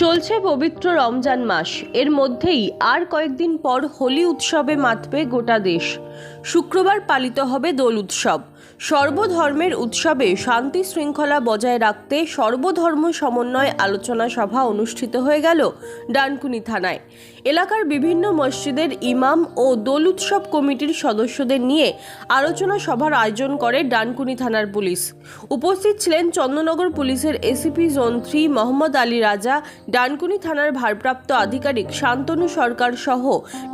চলছে পবিত্র রমজান মাস। এর মধ্যেই আর কয়েকদিন পর হোলি উৎসবে মাতবে গোটা দেশ। শুক্রবার পালিত হবে দোল উৎসব। সর্বধর্মের উৎসবে শান্তি শৃঙ্খলা বজায় রাখতে সর্বধর্ম সমন্বয় আলোচনা সভা অনুষ্ঠিত হয়ে গেল ডানকুনি থানায়। এলাকার বিভিন্ন মসজিদের ইমাম ও দোল উৎসব কমিটির সদস্যদের নিয়ে আলোচনা সভার আয়োজন করে ডানকুনি থানার পুলিশ। উপস্থিত ছিলেন চন্দননগর পুলিশের A C P zone three Mohammad Ali Raja, Dankuni থানার ভারপ্রাপ্ত আধিকারিক শান্তনু সরকার সহ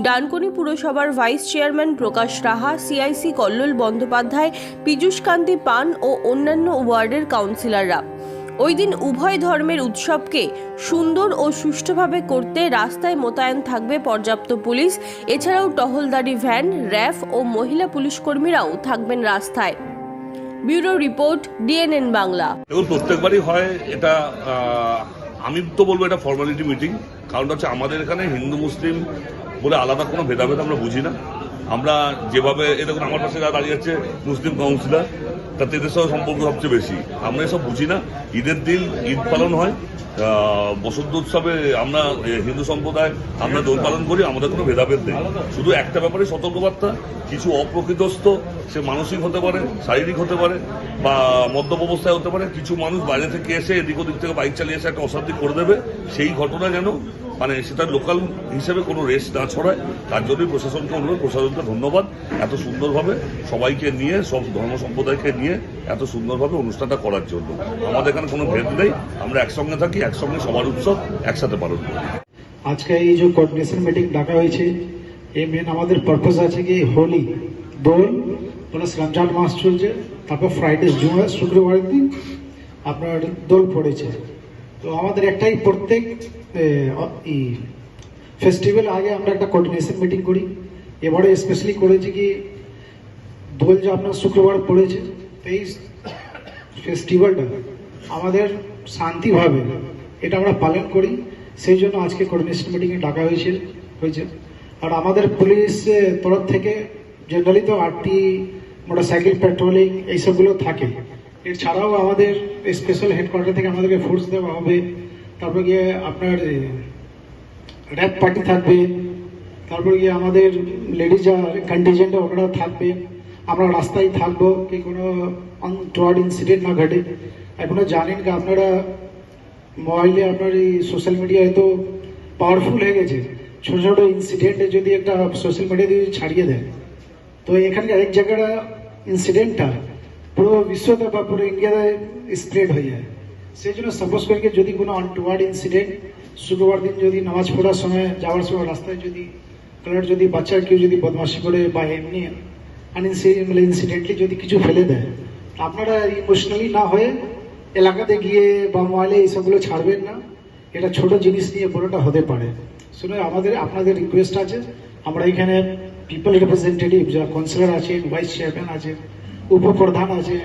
ডানকুনি পুরসভার vice chairman Prakash Raha, C I C Kallol Bandyopadhyay Piyush Kanti Pan ও অন্যান্য ওয়ার্ডের কাউন্সিলররা। ওই দিন উভয় ধর্মের উৎসবকে সুন্দর ও সুষ্ঠুভাবে করতে রাস্তায় মোতায়েন থাকবে পর্যাপ্ত পুলিশ। এছাড়াও টহলদারি ভ্যান, র্যাফ ও মহিলা পুলিশ কর্মীরাও থাকবেন রাস্তায়। Bureau report, D N N Bangla. প্রত্যেকবারই হয় এটা আমি তো বলব এটা ফর্মালিটি মিটিং কারণ হচ্ছে আমাদের এখানে হিন্দু, মুসলিম বলে আলাদা কোনো ভেদাভেদ আমরা বুঝি না। আমরা যেভাবে, এ দেখুন, আমার পাশে যারা দাঁড়িয়ে আছে, মুসলিম কাউন্সিলর, তাতে এদের সঙ্গে সম্পর্ক সবচেয়ে বেশি। আমরা এসব বুঝি না। ঈদের দিন ঈদ পালন হয়। বসন্ত উৎসবে আমরা হিন্দু সম্প্রদায়, আমরা দোল পালন করি, আমাদের কোনো ভেদাভেদ নেই। শুধু একটা ব্যাপারে সতর্কবার্তা, কিছু অপ্রকৃতস্থ, সে মানসিক হতে পারে, শারীরিক হতে পারে, বা মদ্যপ অবস্থায় হতে পারে, কিছু মানুষ বাইরে থেকে এসে এদিক ওদিক থেকে বাইক চালিয়ে এসে একটা অশান্তি করে দেবে, সেই ঘটনা যেন মানে সেটা লোকাল হিসেবে কোনো রেস্ট না ছড়ায়, তার জন্যই প্রশাসনকে অনুরোধ। প্রশাসনকে ধন্যবাদ। এত সুন্দরভাবে সবাইকে নিয়ে, সব ধর্ম সম্প্রদায়কে নিয়ে এত সুন্দরভাবে অনুষ্ঠানটা করার জন্য। আমাদের এখানে কোনো ভেদ নেই। আমরা একসঙ্গে থাকি, একসঙ্গে সবার উৎসব একসাথে পালন করি। আজকে এই যে কোঅর্ডিনেশন মিটিং ডাকা হয়েছে এই মেন আমাদের পারপাস আছে কি? হোলি, দোল প্লাস রমজান মাস চলছে, তারপর ফ্রাইডে জুমা শুক্রবার দিন আপনার দোল পড়েছে। তো আমাদের একটাই প্রত্যেক ফেস্টিভ্যাল আগে আমরা একটা কোঅর্ডিনেশন মিটিং করি। এবারে স্পেশালি করেছি কি, দোল যে আপনার শুক্রবার পড়েছে এই ফেস্টিভ্যালটা আমাদের শান্তিভাবে এটা আমরা পালন করি। সেই জন্য আজকে কোঅর্ডিনেশন মিটিংয়ে ডাকা হয়েছে হয়েছে। আর আমাদের পুলিশ তরফ থেকে জেনারেলি তো আরটি মোটরসাইকেল পেট্রোলিং এইসবগুলো থাকে। এছাড়াও আমাদের স্পেশাল হেডকোয়ার্টার থেকে আমাদেরকে ফোর্স দেওয়া হবে। তারপর গিয়ে আপনার র্যাপ পার্টি থাকবে। তারপর গিয়ে আমাদের লেডিজ কন্টিজেন্টে ওনারা থাকবে। আমরা রাস্তায় থাকব, কি কোনো আনটোয়ার্ড ইনসিডেন্ট না ঘটে। এখনও জানেন কি আপনারা মোবাইলে আপনার এই সোশ্যাল মিডিয়ায় তো পাওয়ারফুল হয়ে গেছে। ছোটো ছোটো ইনসিডেন্টে যদি একটা সোশ্যাল মিডিয়া দিয়ে ছাড়িয়ে দেয়। তো এখানকার এক জায়গাটা ইনসিডেন্টটা পুরো বিশ্বতে বা পুরো ইন্ডিয়াতে স্প্রেড হয়ে যায়। সেই জন্য সাপোজ করি যদি কোনো আনটুয়ার্ড ইনসিডেন্ট শুক্রবার দিন যদি নামাজ পড়ার সময় যাওয়ার সময় রাস্তায় যদি কারোর যদি বাচ্চার কেউ যদি বদমাশি করে বা এমনি আনইনসিডেন্ট ইনসিডেন্টলি যদি কিছু ফেলে দেয় আপনারা ইমোশনালি না হয়ে এলাকাতে গিয়ে বা মোবাইলে এইসবগুলো ছাড়বেন না। এটা ছোট জিনিস নিয়ে বড়টা হতে পারে। শুনে আমাদের, আপনাদের রিকোয়েস্ট আছে। আমরা এখানে পিপল রিপ্রেজেন্টেটিভ যা কাউন্সিলর আছেন ভাইস চেয়ারম্যান আছেন উপপ্রধান আছে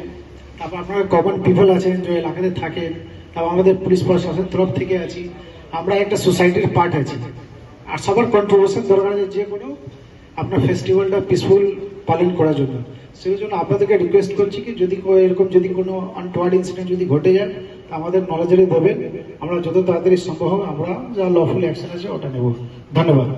তারপর আপনারা কমন পিপল আছেন যে এলাকাতে থাকেন, তারপর আমাদের পুলিশ প্রশাসনের তরফ থেকে আছি, আমরা একটা সোসাইটির পার্ট আছি। আর সবার কন্ট্রিবিউশন দরকার আছে যে কোনো আপনার ফেস্টিভ্যালটা পিসফুল পালন করার জন্য। সেই জন্য আপনাদেরকে রিকোয়েস্ট করছি কি যদি এরকম যদি কোনো আনটোয়ার্ড ইনসিডেন্ট যদি ঘটে যায়, তা আমাদের নলেজে দেবেন। আমরা যত তাড়াতাড়ি সম্ভব হবে, আমরা যা লফুল অ্যাকশন আছে ওটা নেব। ধন্যবাদ।